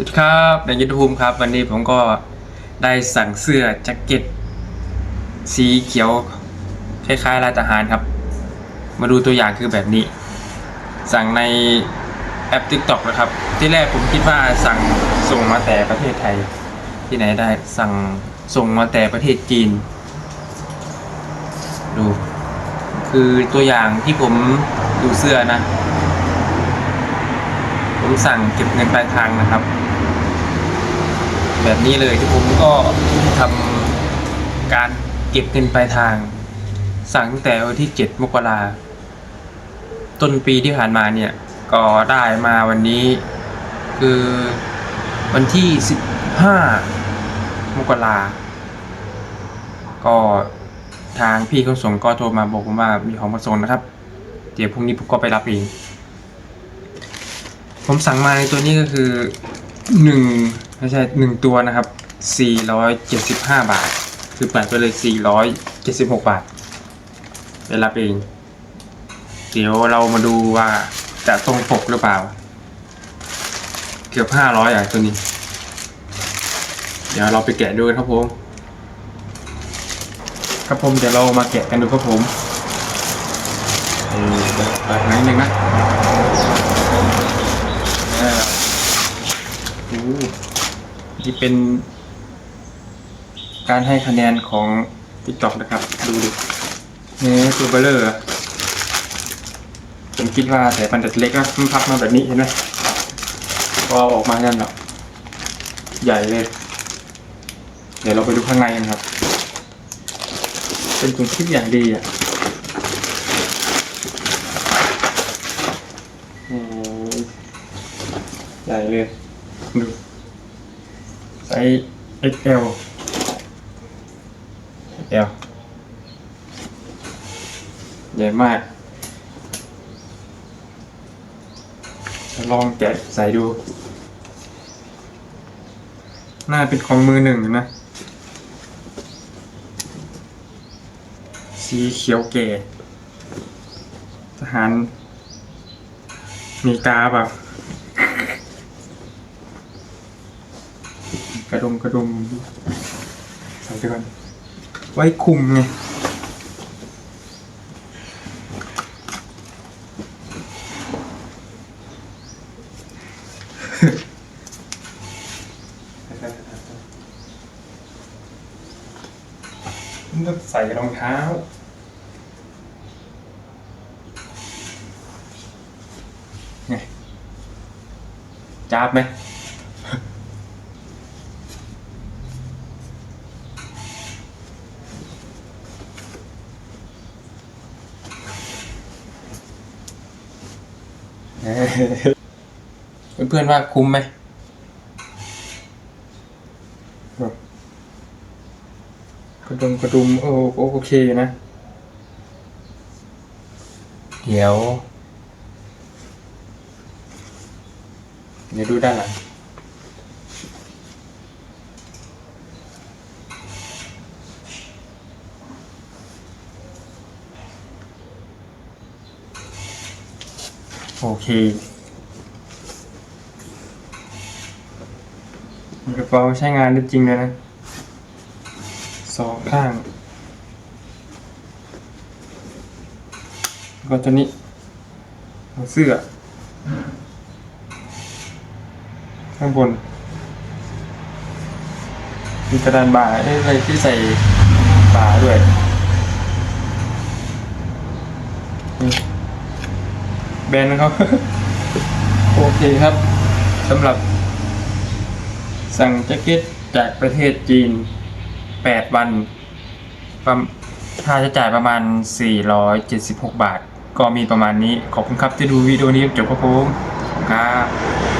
สวัสดีครับในยุทธภูมิครับ วันนี้ผมก็ได้สั่งเสื้อแจ็คเก็ต สีเขียว คล้ายๆลายทหารครับ มาดูตัวอย่างคือแบบนี้ สั่งในแอป TikTok นะครับ ที่แรกผมคิดว่าสั่งส่งมาแต่ประเทศไทย ที่ไหนได้สั่งส่งมาแต่ประเทศจีน ดู คือตัวอย่างที่ผมดูเสื้อนะผมสั่งเก็บเงินปลายทางนะครับ แบบนี้เลยที่ผมก็ทำการเก็บเงินปลายทาง สั่งตั้งแต่วันที่ 7 มกราต้นปีที่ผ่านมาเนี่ย ก็ได้มาวันนี้ คือวันที่ 15 มกราก็ทางพี่ขาส่งก็โทรมาบอกผมว่ามีของมาส่งนะครับ เดี๋ยวพรุ่งนี้ผมก็ไปรับเองผมสั่งมาในตัวนี้ก็คือหนึ่ง ไม่ใช่หนึ่งตัวนะครับสี่ร้อยเจ็ดสิบห้าบาท คือปัดไปเลยสี่ร้อยเจ็ดสิบหกบาทไปรับเอง เดี๋ยวเรามาดูว่าจะตรงปกหรือเปล่า เกือบห้าร้อยอะตัวนี้ เดี๋ยวเราไปแกะดูกันครับผม ครับผมเดี๋ยวเรามาแกะกันดูครับผมเออเปิดหน่อยหนึ่งนะอ่าโอ้ นี่เป็น การให้คะแนนของ TikTok นะครับ ดูดิเนี่ยตัวเบลเลอร์ผมคิดว่าแต่มันจะเล็กนะมันพับมาแบบนี้เห็นไหมพอออกมานั่นหรอใหญ่เลย เดี๋ยวเราไปดูข้างในกันครับ เป็นถุงคลิปอย่างดีอะใหญ่เลยดู ไซส์ XL XL ใหญ่มากจะลองแกะใส่ดูน่าเป็นของมือหนึ่งนะ สีเขียวแก่ทหารมีกาแบบ กระ ดมกระดมใส่ไปก่อน ไว้คุมไงต้องใส่รองเท้าไงจับไหม เพื่อนๆว่าคุ้มไหมกระดุมกระดุมโอ้โอเคอยู่นะ เดี๋ยว เดี๋ยวดูด้านหลัง โอเคกระเป๋าใช้งานได้จริงเลยนะ สองข้าง ก็ตัวนี้เสื้อ ข้างบน มีกระดานบ่าได้เลยที่ใส่บ่าด้วย แบนด์เขา โอเคครับสำหรับ สั่งแจ็คเก็ตจากประเทศจีน 8 วันประมค่าใช้จ่ายประมาณ 476 บาท ก็มีประมาณนี้ ขอบคุณครับที่ดูวิดีโอนี้จบครับผมขอบคุณครับ